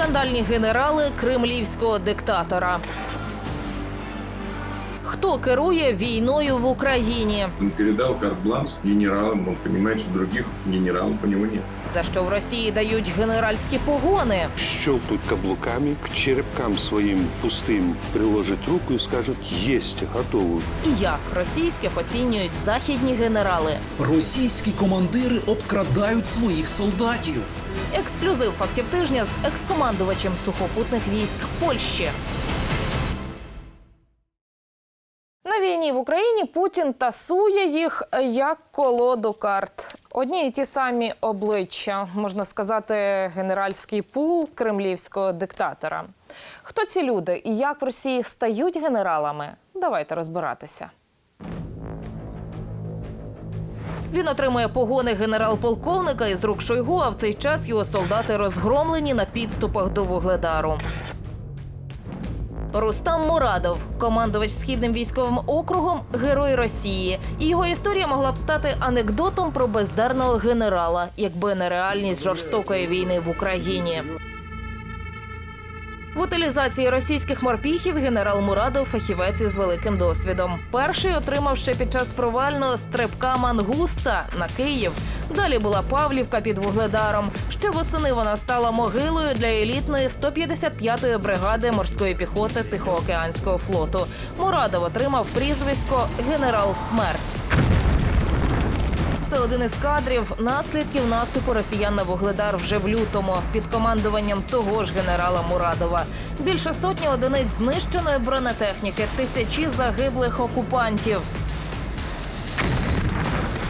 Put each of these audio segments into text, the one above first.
Скандальні генерали кремлівського диктатора. Хто керує війною в Україні? Он передал карт-бланш генералам, он понимает, что других генералов у него нет. За що в Росії дають генеральські погони? щелкнуть каблуками, к черепкам своим пустым приложить руку и скажут «Есть, готовы». І як російських оцінюють західні генерали? Російські командири обкрадають своїх солдатів. Ексклюзив фактів тижня з екскомандувачем сухопутних військ Польщі. На війні в Україні Путін тасує їх як колоду карт. Одні і ті самі обличчя, можна сказати, генеральський пул кремлівського диктатора. Хто ці люди і як в Росії стають генералами? Давайте розбиратися. Він отримує погони генерал-полковника із рук Шойгу, а в цей час його солдати розгромлені на підступах до Вугледару. Рустам Мурадов, командувач східним військовим округом, герой Росії. І його історія могла б стати анекдотом про бездарного генерала, якби не реальність жорстокої війни в Україні. В утилізації російських морпіхів генерал Мурадов фахівець із великим досвідом. Перший отримав ще під час провального стрибка мангуста на Київ. Далі була Павлівка під Вугледаром. Ще восени вона стала могилою для елітної 155-ї бригади морської піхоти Тихоокеанського флоту. Мурадов отримав прізвисько Генерал Смерть. Це один із кадрів наслідків наступу росіян на Вугледар вже в лютому під командуванням того ж генерала Мурадова. Більше сотні одиниць знищеної бронетехніки, тисячі загиблих окупантів.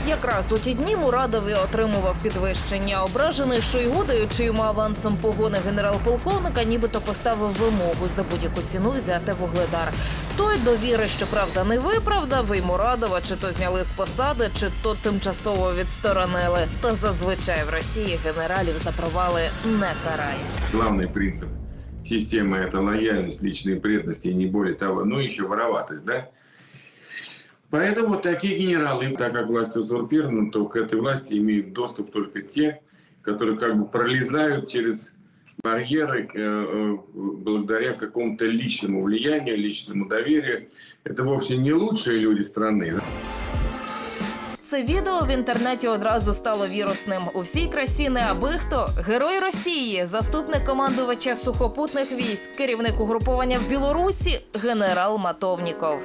Якраз у ті дні Мурадов і отримував підвищення. Ображений Шойгу, даючи йому авансом погони генерал-полковника, нібито поставив вимогу за будь-яку ціну взяти вугледар. Той довіри, що правда не виправдав, і Мурадова чи то зняли з посади, чи то тимчасово відсторонили. Та зазвичай в Росії генералів за провали не карають. Главный принцип системы – это лояльность, личные преданности и не более того, ну еще вороватость, да? Поэтому вот такие генералы, так как власть узурпирована, то к этой власти имеют доступ только те, которые как бы пролезают через барьеры э, э, благодаря какому-то личному влиянию, личному доверию. Это вовсе не лучшие люди страны. Це відео в інтернеті одразу стало вірусним. У всій красі не аби хто герой Росії, заступник командувача сухопутних військ, керівник угруповання в Білорусі, генерал Матовніков.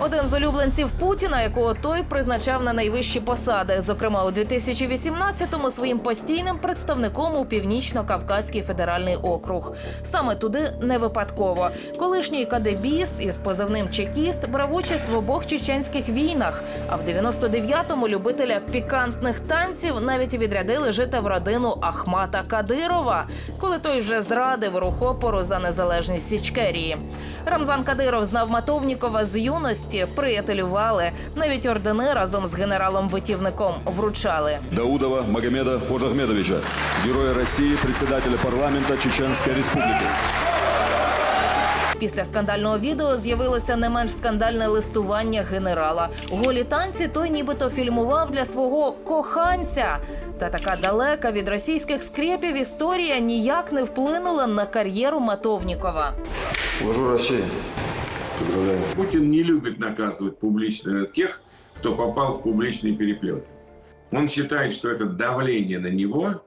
Один з улюбленців Путіна, якого той призначав на найвищі посади, зокрема у 2018-му своїм постійним представником у північно-кавказький федеральний округ. Саме туди не випадково. Колишній кадебіст із позивним чекіст брав участь в обох чеченських війнах. А в 99-му любителя пікантних танців навіть відрядили жити в родину Ахмата Кадирова, коли той вже зрадив рух опору за незалежність Січкерії. Рамзан Кадиров знав Матовнікова з юності, приятелювали. Навіть ордени разом з генералом-витівником вручали. Даудова Магомеда Хожахмедовича, Героя России, председателя парламента Чеченской Республики. Після скандального відео з'явилося не менш скандальне листування генерала. Голі танці той нібито фільмував для свого коханця. Та така далека від російських скрепів історія ніяк не вплинула на кар'єру Матовнікова. Вожу России. Поздравляю. Путин не любит наказывать публично тех, кто попал в публичный переплет. Он считает, что это давление на него,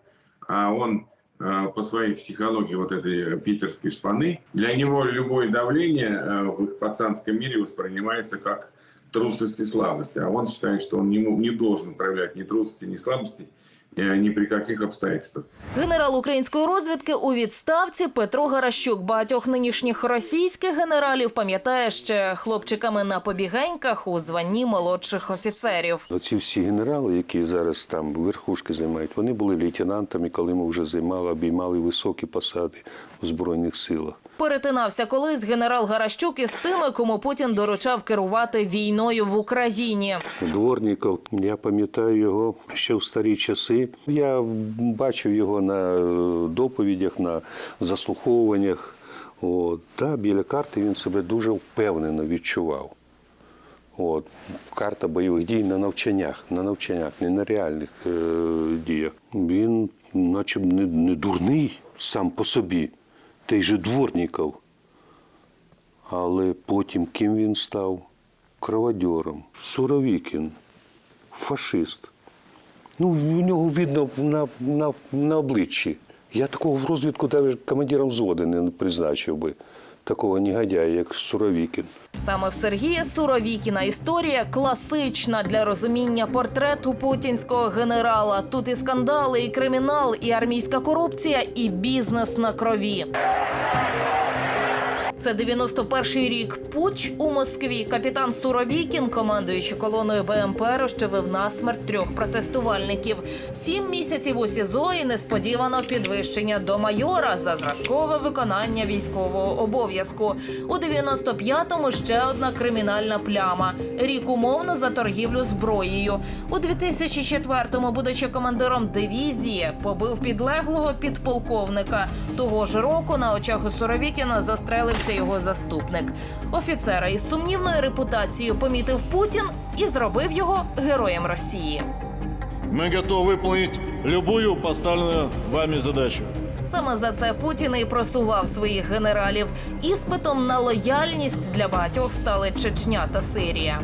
а он э, по своей психологии вот этой питерской шпаны, для него любое давление э, в их пацанском мире воспринимается как трусость и слабость. А он считает, что он не, должен проявлять ни трусости, ни слабости э, ни при каких обстоятельствах. Генерал української розвідки у відставці Петро Гаращук багатьох нинішніх російських генералів пам'ятає ще хлопчиками на побігеньках у званні молодших офіцерів. Оці всі генерали, які зараз там верхушки займають, вони були лейтенантами, коли ми вже займали, обіймали високі посади у Збройних силах. Перетинався колись генерал Гаращук із тими, кому Путін доручав керувати війною в Україні. Дворніков, я пам'ятаю його ще в старі часи. Я бачив його на е, доповідях, на заслуховуваннях. От, та, біля карти він себе дуже впевнено відчував. От. Карта бойових дій на навчаннях, на навчаннях, не на реальних е- діях. Він, наче не, не дурний сам по собі, той же Дворніков. Але потім ким він став? Кровадьором. Суровікін, фашист. Ну, у нього видно на, на, на обличчі. Я такого в розвідку навіть командиром взводу не призначив би. Такого негодяя, як Суровікін. Саме в Сергія Суровікіна історія класична для розуміння портрету путінського генерала. Тут і скандали, і кримінал, і армійська корупція, і бізнес на крові. Це 91-й рік. Пуч у Москві. Капітан Суровікін, командуючи колоною БМП, розчавив насмерть трьох протестувальників. Сім місяців у СІЗО і несподівано підвищення до майора за зразкове виконання військового обов'язку. У 95-му ще одна кримінальна пляма. Рік умовно за торгівлю зброєю. У 2004-му, будучи командиром дивізії, побив підлеглого підполковника. Того ж року на очах у Суровікіна застрелився його заступник. Офіцера із сумнівною репутацією помітив Путін і зробив його героєм Росії. Мы готовы выполнить любую поставленную вами задачу. Саме за це Путін і просував своїх генералів. Іспитом на лояльність для багатьох стали Чечня та Сирія.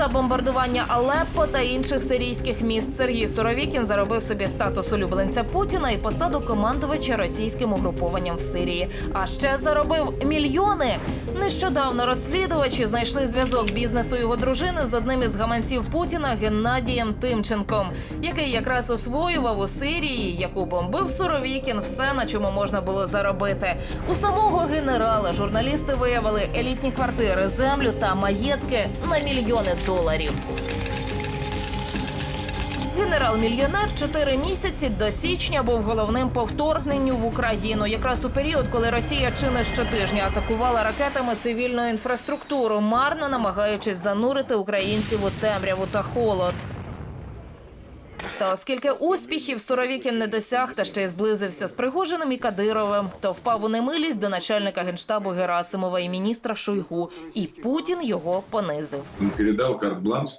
За бомбардування Алеппо та інших сирійських міст Сергій Суровікін заробив собі статус улюбленця Путіна і посаду командувача російським угрупованням в Сирії. А ще заробив мільйони. Нещодавно розслідувачі знайшли зв'язок бізнесу його дружини з одним із гаманців Путіна Геннадієм Тимченком, який якраз освоював у Сирії, яку бомбив Суровікін, все на чому можна було заробити. У самого генерала журналісти виявили елітні квартири, землю та маєтки на мільйони доларів. Генерал-мільйонер чотири місяці до січня був головним по вторгненню в Україну, якраз у період, коли Росія чи не щотижня атакувала ракетами цивільну інфраструктуру, марно намагаючись занурити українців у темряву та холод. Та оскільки успіхів Суровікін не досяг та ще й зблизився з Пригожиним і Кадировим, то впав у немилість до начальника генштабу Герасимова і міністра Шойгу, і Путін його понизив. Он передал карт-бланш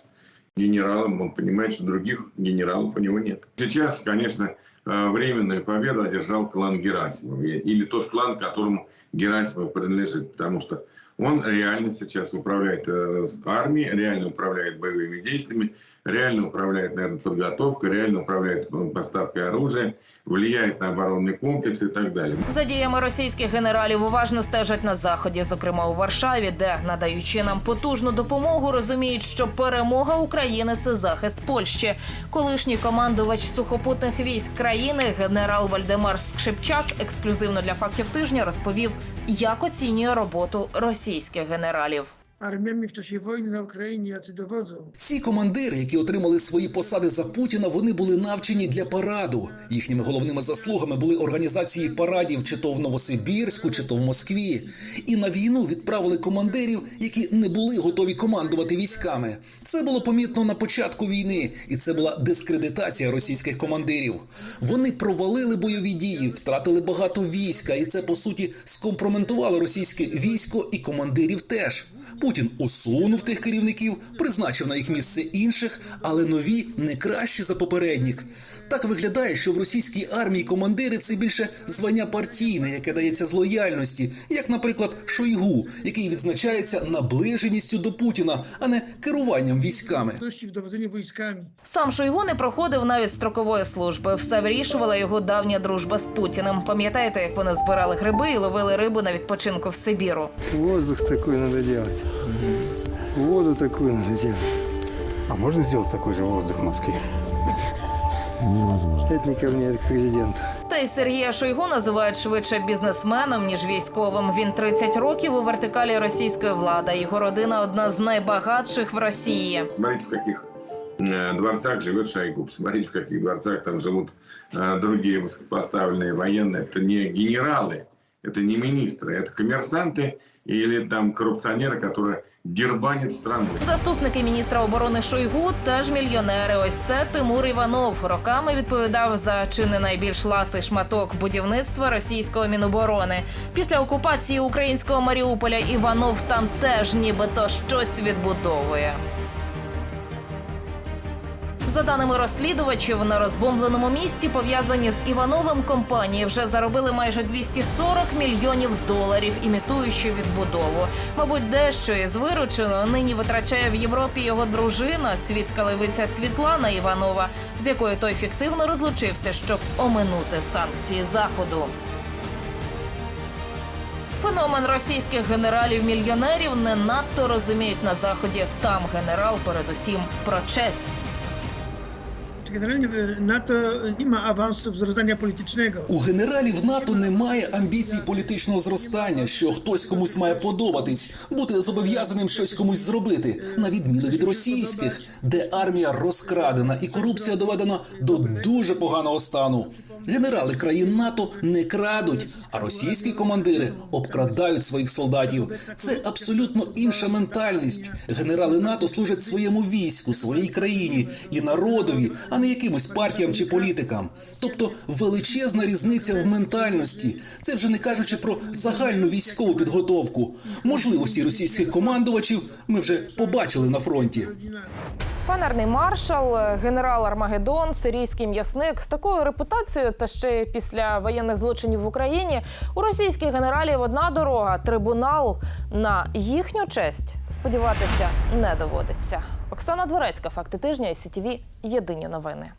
генералам, он понимает, что других генералов у него нет. Сейчас, конечно, э, временную победу одержал клан Герасимов, и- или тот клан, которому Герасимов принадлежит, потому что он реально сейчас управляет э, с армией, реально управляет боевыми действиями, реально управляет, наверное, подготовкой, реально управляет э, поставкой оружия, влияет на оборонный комплекс и так далее. За діями російських генералів уважно стежать на заході, зокрема у Варшаві, де надаючи нам потужну допомогу, розуміють, що перемога України це захист Польщі. Колишній командувач сухопутних військ країни генерал Вальдемар Скшипчак ексклюзивно для фактів тижня розповів, як оцінює роботу російських генералів. Armiami w czasie wojny na Ukrainie, jacy dowodzą. Ці командири, які отримали свої посади за Путіна, вони були навчені для параду. Їхніми головними заслугами були організації парадів чи то в Новосибірську, чи то в Москві. І на війну відправили командирів, які не були готові командувати військами. Це було помітно на початку війни, і це була дискредитація російських командирів. Вони провалили бойові дії, втратили багато війська, і це по суті скомпроментувало російське військо і командирів теж. Путін усунув тих керівників, призначив на їх місце інших, але нові не кращі за попередніх. Так виглядає, що в російській армії командири це більше звання партійне, яке дається з лояльності, як, наприклад, Шойгу, який відзначається наближеністю до Путіна, а не керуванням військами. Сам Шойгу не проходив навіть строкової служби. Все вирішувала його давня дружба з Путіним. Пам'ятаєте, як вони збирали гриби і ловили рибу на відпочинку в Сибіру? Воздух такой надо делать. Воду такую надо делать. А можно сделать такой же воздух в Москве? Это не ко мне, это к президенту. Та й Сергія Шойгу називають швидше бізнесменом ніж військовим. Він 30 років у вертикалі російської влади. Його родина одна з найбагатших в Росії. Посмотрите, в каких э, дворцах живет Шойгу. Посмотрите, в каких дворцах там живут э, другие высокопоставленные военные. Это не генералы, это не министры, это коммерсанты или там коррупционера, который дербанит страну. Заступники міністра оборони Шойгу теж мільйонери. Ось це Тимур Іванов. Роками відповідав за чи не найбільш ласий шматок будівництва російського міноборони. Після окупації українського Маріуполя Іванов там теж нібито щось відбудовує. За даними розслідувачів, на розбомбленому місті пов'язані з Івановим компанії вже заробили майже 240 мільйонів доларів, імітуючи відбудову. Мабуть, дещо із вирученого нині витрачає в Європі його дружина, світська левиця Світлана Іванова, з якою той фіктивно розлучився, щоб оминути санкції заходу. Феномен російських генералів-мільйонерів не надто розуміють на заході. Там генерал, передусім, про честь. Generalnie NATO nie ma awansu politycznego. У генералів НАТО немає амбіцій політичного зростання, що хтось комусь має подобатись, бути зобов'язаним щось комусь зробити, на відміну від російських, де армія розкрадена і корупція доведена до дуже поганого стану. Генерали країн НАТО не крадуть, а російські командири обкрадають своїх солдатів. Це абсолютно інша ментальність. Генерали НАТО служать своєму війську, своїй країні і народові, а не якимось партіям чи політикам. Тобто величезна різниця в ментальності. Це вже не кажучи про загальну військову підготовку. Можливості російських командувачів ми вже побачили на фронті. Фанерний маршал, генерал Армагеддон, сирійський м'ясник з такою репутацією, та ще після воєнних злочинів в Україні у російських генералів одна дорога трибунал на їхню честь сподіватися не доводиться. Оксана Дворецька, факти тижня, і СІТВ, Єдині новини.